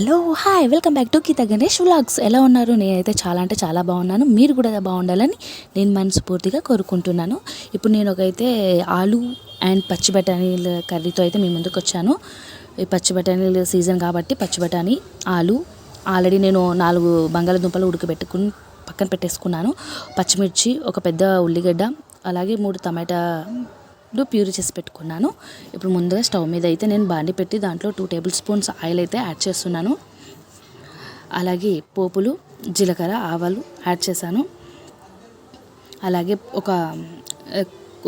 Hello hi welcome back to Geetha Ganesh vlogs. ఎలా ఉన్నారు? నేనైతే చాలా అంటే చాలా బాగున్నాను. మీరు కూడా బాగుండాలని నేను మనస్ఫూర్తిగా కోరుకుంటున్నాను. ఇప్పుడు నేను ఒకైతే ఆలు అండ్ పచ్చి బఠానీల కర్రీతో అయితే మీ ముందుకు వచ్చాను. ఈ పచ్చి బఠానీల సీజన్ కాబట్టి పచ్చి బఠానీ ఆలు ఆల్రెడీ నేను నాలుగు బంగాళదుంపలు ఉడకబెట్టుకుని పక్కన పెట్టేసుకున్నాను. పచ్చిమిర్చి ఒక పెద్ద ఉల్లిగడ్డ అలాగే మూడు టమాటా ఇప్పుడు ప్యూరీ చేసి పెట్టుకున్నాను. ఇప్పుడు ముందుగా స్టవ్ మీద అయితే నేను బాండి పెట్టి దాంట్లో టూ టేబుల్ స్పూన్స్ ఆయిల్ అయితే యాడ్ చేస్తున్నాను. అలాగే పోపులు జీలకర్ర ఆవాలు యాడ్ చేశాను. అలాగే ఒక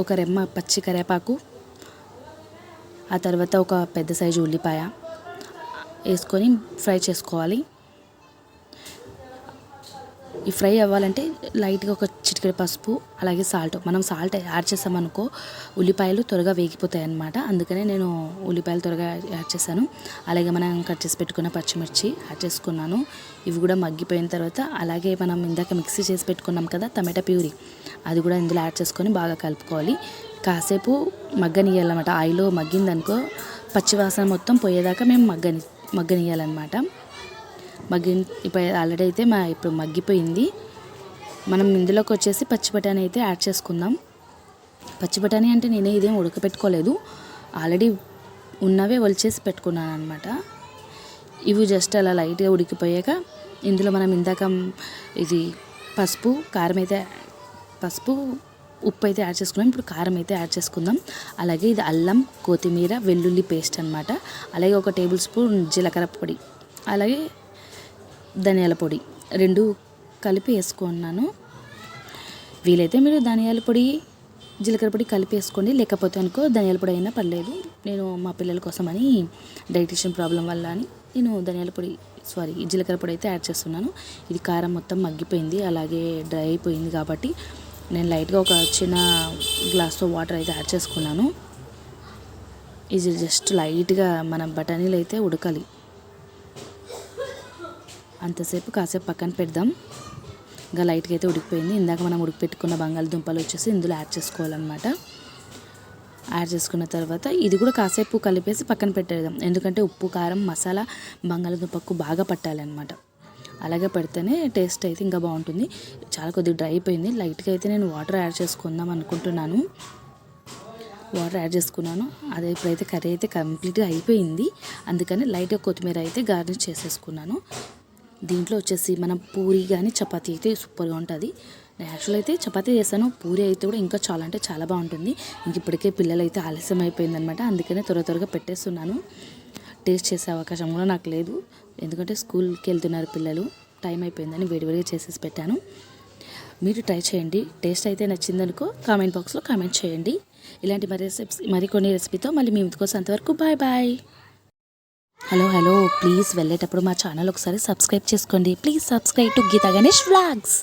ఒక రెమ్మ పచ్చి కరేపాకు ఆ తర్వాత ఒక పెద్ద సైజు ఉల్లిపాయ వేసుకొని ఫ్రై చేసుకోవాలి. ఈ ఫ్రై అవ్వాలంటే లైట్గా ఒక చిటికెడు పసుపు అలాగే సాల్ట్. మనం సాల్ట్ యాడ్ చేసామనుకో ఉల్లిపాయలు త్వరగా వేగిపోతాయి అన్నమాట అందుకనే నేను ఉల్లిపాయలు త్వరగా యాడ్ చేశాను. అలాగే మనం కట్ చేసి పెట్టుకున్న పచ్చిమిర్చి యాడ్ చేసుకున్నాను. ఇవి కూడా మగ్గిపోయిన తర్వాత అలాగే మనం ఇందాక మిక్సీ చేసి పెట్టుకున్నాం కదా టమాటా ప్యూరీ అది కూడా ఇందులో యాడ్ చేసుకొని బాగా కలుపుకోవాలి. కాసేపు మగ్గనియాలన్నమాట ఆయిల్ మగ్గిందనుకో పచ్చివాసన మొత్తం పోయేదాకా మేము మగ్గని మగ్గనియాలన్నమాట మగ్గి ఇప్పుడు ఆల్రెడీ అయితే మా ఇప్పుడు మగ్గిపోయింది. మనం ఇందులోకి వచ్చేసి పచ్చి బఠానీ అయితే యాడ్ చేసుకుందాం. పచ్చి బఠానీ అంటే నేనే ఇదేం ఉడకపెట్టుకోలేదు. ఆల్రెడీ ఉన్నవే ఒలిచేసి పెట్టుకున్నాను అనమాట ఇవి జస్ట్ అలా లైట్గా ఉడికిపోయాక ఇందులో మనం ఇందాక ఇది పసుపు కారం అయితే పసుపు ఉప్పు అయితే యాడ్ చేసుకున్నాం. ఇప్పుడు కారం అయితే యాడ్ చేసుకుందాం. అలాగే ఇది అల్లం కొత్తిమీర వెల్లుల్లి పేస్ట్ అనమాట అలాగే ఒక టేబుల్ స్పూన్ జీలకర్ర పొడి. అలాగే ధనియాల పొడి రెండు కలిపి వేసుకున్నాను. వీలైతే మీరు ధనియాల పొడి జీలకర్ర పొడి కలిపి వేసుకోండి. లేకపోతే అనుకో ధనియాల పొడి అయినా పర్లేదు. నేను మా పిల్లల కోసమని డైటిషన్ ప్రాబ్లం వల్ల అని నేను ధనియాల పొడి సారీ జీలకర్ర పొడి అయితే యాడ్ చేస్తున్నాను. ఇది కారం మొత్తం మగ్గిపోయింది. అలాగే డ్రై అయిపోయింది కాబట్టి నేను లైట్గా ఒక చిన్న గ్లాస్తో వాటర్ అయితే యాడ్ చేసుకున్నాను. ఇది జస్ట్ లైట్గా మన బఠానీలు అయితే ఉడకాలి. అంతసేపు కాసేపు పక్కన పెడదాం. ఇంకా లైట్గా అయితే ఉడికిపోయింది. ఇందాక మనం ఉడికిపెట్టుకున్న బంగాళదుంపలు వచ్చేసి ఇందులో యాడ్ చేసుకోవాలన్నమాట. యాడ్ చేసుకున్న తర్వాత ఇది కూడా కాసేపు కలిపేసి పక్కన పెట్టేద్దాం. ఎందుకంటే ఉప్పు కారం మసాలా బంగాళదుంపకు బాగా పట్టాలన్నమాట. అలాగే పెడితేనే టేస్ట్ అయితే ఇంకా బాగుంటుంది. చాలా కొద్దిగా డ్రై అయిపోయింది. లైట్గా అయితే నేను వాటర్ యాడ్ చేసుకుందాం అనుకుంటున్నాను. వాటర్ యాడ్ చేసుకున్నాను. అదే ఇప్పుడైతే కర్రీ అయితే కంప్లీట్గా అయిపోయింది. అందుకని లైట్గా కొత్తిమీర అయితే గార్నిష్ చేసేసుకున్నాను. దీంట్లో వచ్చేసి మనం పూరి కానీ చపాతీ అయితే సూపర్గా ఉంటుంది. నేను యాక్చువల్ అయితే చపాతీ చేస్తాను పూరి అయితే కూడా ఇంకా చాలా అంటే చాలా బాగుంటుంది. ఇంక ఇప్పటికే పిల్లలు అయితే ఆలస్యం అయిపోయిందనమాట అందుకనే త్వర త్వరగా పెట్టేస్తున్నాను. టేస్ట్ చేసే అవకాశం కూడా నాకు లేదు. ఎందుకంటే స్కూల్కి వెళ్తున్నారు పిల్లలు టైం అయిపోయిందని వేడివేడిగా చేసేసి పెట్టాను. మీరు ట్రై చేయండి టేస్ట్ అయితే నచ్చిందనుకో కామెంట్ బాక్స్లో కామెంట్ చేయండి. ఇలాంటి మరి రెసిపీస్ మరికొన్ని రెసిపీతో మళ్ళీ మీ ముందుకోసం అంతవరకు bye bye. Hello hello please వెళ్ళేటప్పుడు మా ఛానల్ ఒకసారి సబ్స్క్రైబ్ చేసుకోండి. Please subscribe to Geetha Ganesh vlogs